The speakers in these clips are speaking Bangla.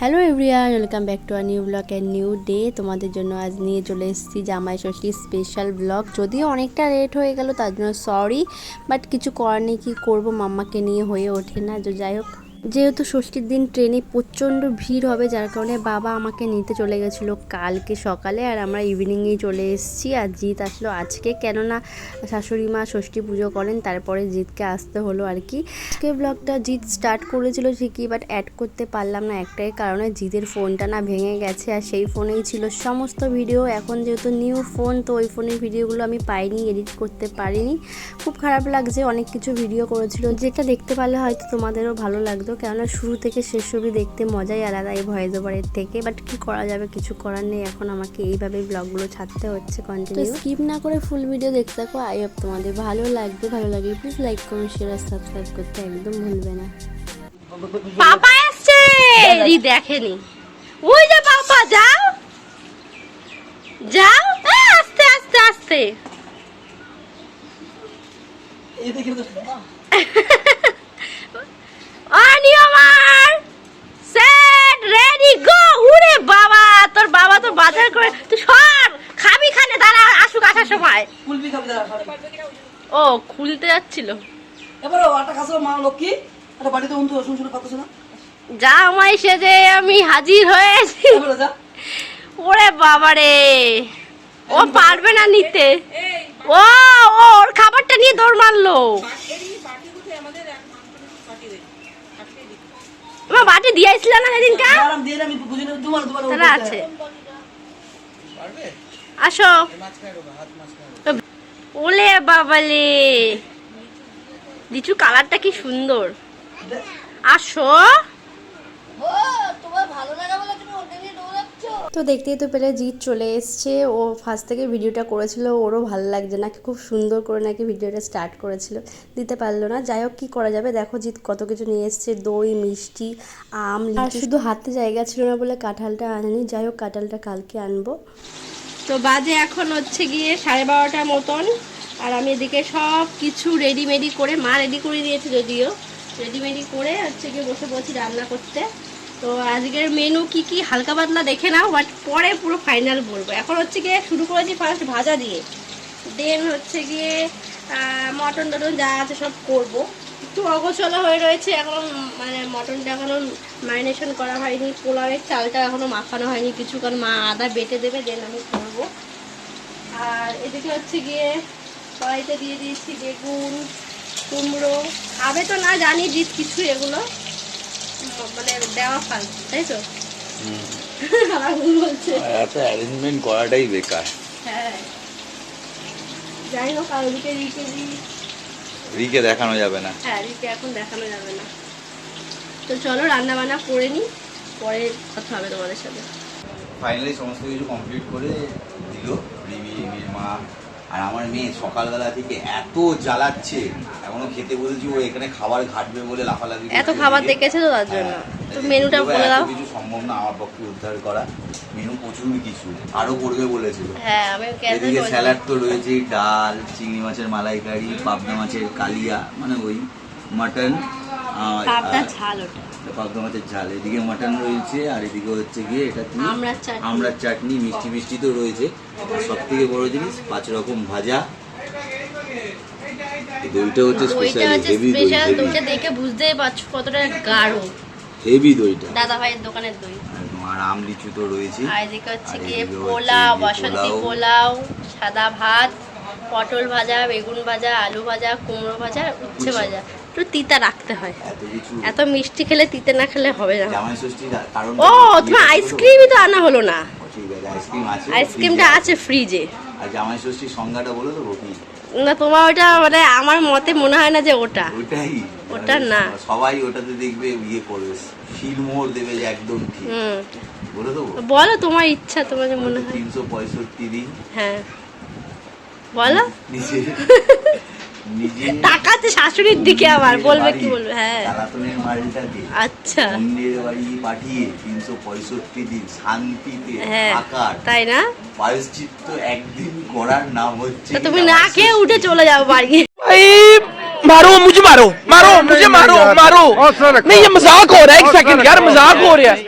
Hello everyone, welcome back to our new blog and new day. তোমাদের জন্য আজ নিয়ে চলে এসেছি জামাই ষষ্ঠী স্পেশাল ব্লগ যদিও অনেকটা লেট হয়ে গেল, তার জন্য সরি বাট কিছু করার নেই, কী করব মাম্মাকে নিয়ে হয়ে ওঠে না। যাই হোক যেহেতু ষষ্ঠীর দিন ট্রেনে প্রচণ্ড ভিড় হবে, যার কারণে বাবা আমাকে নিতে চলে গেছিল কালকে সকালে আর আমরা ইভিনিংয়েই চলে এসেছি আর জিৎ আসলো আজকে। কেননা শাশুড়ি মা ষষ্ঠী পুজো করেন, তারপরে জিৎকে আসতে হলো আর কি। আজকে ব্লগটা জিৎ স্টার্ট করেছিল ঠিকই বাট অ্যাড করতে পারলাম না একটাই কারণে জিতের ফোনটা না ভেঙে গেছে আর সেই ফোনেই ছিল সমস্ত ভিডিও এখন যেহেতু নিউ ফোন তো ওই ফোনের ভিডিওগুলো আমি পাইনি এডিট করতে পারিনি। খুব খারাপ লাগছে, অনেক কিছু ভিডিও করেছিল। যেটা দেখতে পারলে হয়তো তোমাদেরও ভালো লাগতো কেননা শুরু থেকে শেষ অবধি দেখতে মজাই আলাদা এই ভয়েস ওভারের থেকে বাট কি করা যাবে কিছু করার নেই এখন আমাকে এইভাবে ব্লগগুলো ছাড়তে হচ্ছে কন্টিনিউ স্কিপ না করে ফুল ভিডিও দেখতে থাকো আই হোপ তোমাদের ভালো লাগবে ভালো লাগবে প্লিজ লাইক কমেন্ট শেয়ার আর সাবস্ক্রাইব করতে একদম ভুলবে না। পাপা এসছে! রি দেখেনি। ওই যে পাপা যাও। যাও। আস্তে আস্তে আস্তে অনি আমার সেট রেডি গো উরে বাবা তোর বাবা তো বাজার করে তুই সর! খাবি খানে দাঁড়া আসুক আসার সময়। কুলপি খাবি ও খুলতে যাচ্ছিল। এবারে আটা খাসো মা লক্ষ্মী। একটা বাড়িতে উন্তু শুন শুনে পাচ্ছ না যা আমায় সেজে আমি হাজির হয়েছি। ওরে বাবারে। ও পারবে না নিতে। ও ও ওর খাবারটা নিয়ে দৌড় মারলো। বাটি দিয়েছিল না সেদিনকা? আছে। আসো। ওলে বাবালে। লিচু কালারটা কি সুন্দর। আসো। তো দেখতেই তো পেলে জিৎ চলে এসছে। ও ফার্স্ট থেকে ভিডিওটা করেছিল ওরও ভালো লাগছে নাকি খুব সুন্দর করে নাকি ভিডিওটা স্টার্ট করেছিল। দিতে পারল না। যাই হোক কী করা যাবে? দেখো জিৎ কত কিছু নিয়ে এসছে। দই মিষ্টি আম আর শুধু হাতে জায়গা ছিল না বলে কাঁঠালটা আনেনি। যাই হোক কাঁঠালটা কালকে আনব। তো বাজে এখন হচ্ছে গিয়ে সাড়ে বারোটার মতন। আর আমি এদিকে সব কিছু রেডিমেডি করে মা রেডি করে দিয়েছে যদিও। রেডিমেডি করে হচ্ছে গিয়ে বসে বলছি রান্না করতে। তো আজকের মেনু কি কি হালকা পাতলা দেখে নাও বাট পরে পুরো ফাইনাল বলব। এখন হচ্ছে গিয়ে শুরু করেছি ফার্স্ট ভাজা দিয়ে। দেন হচ্ছে গিয়ে মটন টটন যা আছে সব করব। একটু অগোছলা হয়ে রয়েছে, এখন মানে মটনটা এখনও ম্যারিনেশন করা হয়নি। পোলাওয়ের চালটা এখনও মাখানো হয়নি কিছু, কারণ মা আদা বেটে দেবে দেন আমি করব। আর এদিকে হচ্ছে গিয়ে কড়াইতে দিয়ে দিয়েছি বেগুন, কুমড়ো। খাবে তো না জানি জিত কিছু এগুলো। মানে দেওয়া ফাল তাই তো? এত অ্যারেঞ্জমেন্ট করাটাই বেকার। হ্যাঁ। যাই হোক আর ওদিকে রিকে দিই রিকে দেখানো যাবে না। হ্যাঁ রিকে এখন দেখানো যাবে না। তো চলো রান্না বান্না করে নিই পরে কথা হবে তোমাদের সাথে। ফাইনালি সমস্ত কিছু কমপ্লিট করে দিল রিমি রিমির মা আর আমার মেয়ে সকালবেলা থেকে এত জ্বালাচ্ছে এখনও খেতে বলেছি ও এখানে খাবার ঘাটবে বলে লাফালাফি এত খাবার দেখেছে তো তার জন্য। হ্যাঁ, তো মেনুটা বলে দাও। কিছু সম্ভব না আমার পক্ষে উদ্ধার করা। মেনু প্রচুর কিছু আরও করবে বলেছিল। হ্যাঁ আমি ক্যান্সেল এদিকে করে স্যালাড তো রয়েছেই ডাল চিংড়ি মাছের মালাইকারি পাবদা মাছের কালিয়া মানে ওই মাটন পাবদা ঝাল ওটা। পাবদা মাছের ঝাল। এদিকে মাটন রয়েছে আর এদিকে হচ্ছে গিয়ে এটা আমড়ার চাটনি। মিষ্টি মিষ্টি তো রয়েছে। আর সব থেকে বড় জিনিস পাঁচ রকম ভাজা। দইটা হচ্ছে স্পেশাল হেভি দই দইটা দেখে বুঝতেই পারছ কতটা গাঢ়। হেভি দইটা। দাদা ভাইয়ের দোকানের দই। আর আম লিচু তো রয়েছে। আর এদিকে হচ্ছে গিয়ে পোলাও বাসন্তী পোলাও। সাদা ভাত পটল ভাজা বেগুন ভাজা আলু ভাজা কুমড়ো ভাজা উচ্ছে। ভাজা। একটু তিতা রাখতে হয়। এত মিষ্টি খেলে তিতে না খেলে হবে না। ও তোমার আইসক্রিমই তো আনা হলো না। আইসক্রিমটা আছে ফ্রিজে আর জামাই ষষ্ঠীর সংজ্ঞাটা বলে দেবো কি না তোমার ওটা মানে আমার মতে মনে হয় না যে ওটা। ওটাই। ওটা না। সবাই ওটাতে দেখবে ইয়ে করবে। শিলমোহর দেবে যে একদম ঠিক। বলে দেবো বলো তোমার ইচ্ছা তোমার যে মনে হয়। তিনশো পঁয়ষট্টি দিন। হ্যাঁ। বলো। তাকাচ্ছে শাশুড়ির দিকে আবার অন্যের বলবে বাড়ি, কি বলবে হ্যাঁ চালাতনের মালটাকে আচ্ছা অন্যের বাড়ি পাঠিয়ে তিনশো পঁয়ষট্টি দিন শান্তিতে হ্যাঁ থাকার তাই না পায়শ্চিত্ত একদিন করার নাম হচ্ছে তো তুমি না খেয়ে উঠে চলে যাও বাড়ি भाई मारो मुझे मारो मारो मुझे मारो मारो नहीं ये मजाक हो रहा है एक सेकंड यार मजाक हो रहा है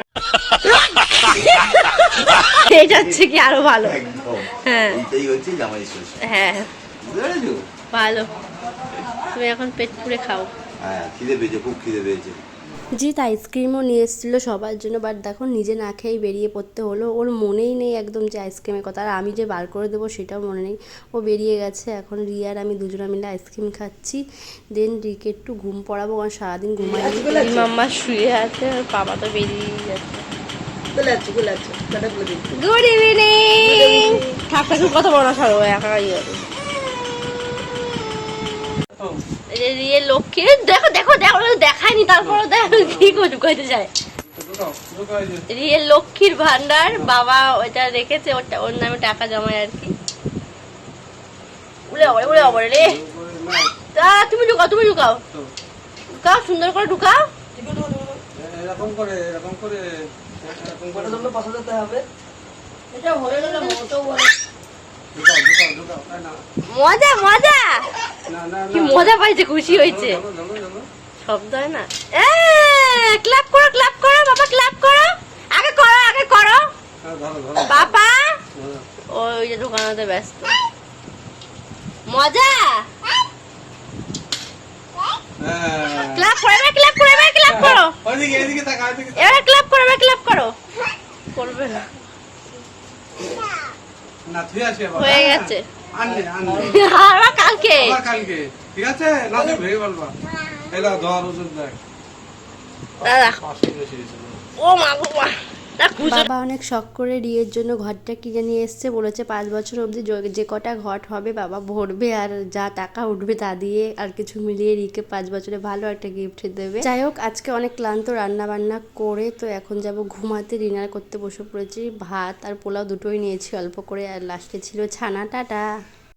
এটা হচ্ছে কি আরো ভালো একদম হ্যাঁ। এইটাই হচ্ছে জামাই ষষ্ঠী হ্যাঁ বুঝতে পেরেছো ভালো। তুমি এখন পেট পুড়ে খাও। হ্যাঁ খিদে পেয়েছে খুব খিদে পেয়েছে। জিৎ আইসক্রিমও নিয়ে এসেছিল সবার জন্য বাট দেখো নিজে না খেয়েই বেরিয়ে পড়তে হলো। ওর মনেই নেই একদম যে আইসক্রিমের কথা আর আমি যে বার করে দেবো সেটাও মনে নেই। ও বেরিয়ে গেছে এখন রিয়ার আমি দুজনে মিলে আইসক্রিম খাচ্ছি। দেন রিকে একটু ঘুম পড়াবো কারণ সারাদিন ঘুমাই মাম্মা শুয়ে আছে আর বাবা তো বেরিয়ে যাচ্ছে গুড ইভিনিং ঠাকুর কথা বলা ছাড়ো একা ইয়ে রিয়েল লক্ষ্মী দেখো দেখো দেখো দেখায়নি তারপরে দেখো কি করে যায়। রিয়েল লক্ষ্মীর ভান্ডার বাবা ওইটা রেখেছে ওটা ওর নামে টাকা জমায় আর কি। অবরে রে। তা তুমি ঢুকাও তুমি ঢুকাও। ঢুকাও সুন্দর করে ঢুকাও। এরকম করে এরকম করে এরকম করে। জন্য পাঁচ হবে। এটা হয়ে গেল মোটো বলে মজা মজা! কি মজা পাইছে খুশি হয়েছে। শব্দ হয় না। ক্লাপ করো ক্লাপ করো বাবা ক্লাপ করো। আগে করো আগে করো। হ্যাঁ, বাবা। ওই যে দোকানতে ব্যস্ত। মজা! হ্যাঁ। ক্লাপ করো এবার ক্লাপ করো এবার ক্লাপ করো। এবার ক্লাপ করো এবার ক্লাপ করো। করবে না। না তুই আসি আবার হয়ে হ্যাঁ? গেছে আনলে আনলে আবার কালকে? আবার কালকে। ঠিক আছে? না তুই ভেঙে বলবা এলা ধর ওষুধ দেখ। দাদা। ও মা খুঁজো বাবা অনেক শখ করে রিয়ের জন্য ঘরটা কিনে নিয়ে এসছে, বলেছে পাঁচ বছর অবধি যে কটা ঘট হবে বাবা ভরবে আর যা টাকা উঠবে তা দিয়ে আর কিছু মিলিয়ে রিকে পাঁচ বছরে ভালো একটা গিফট দেবে। যাই হোক, আজকে অনেক ক্লান্ত রান্না বান্না করে, তো এখন যাব ঘুমাতে ডিনার করতে বসে পড়েছি, ভাত আর পোলাও দুটোই নিয়েছি, অল্প করে আর লাস্টে ছিল ছানা, টাটা।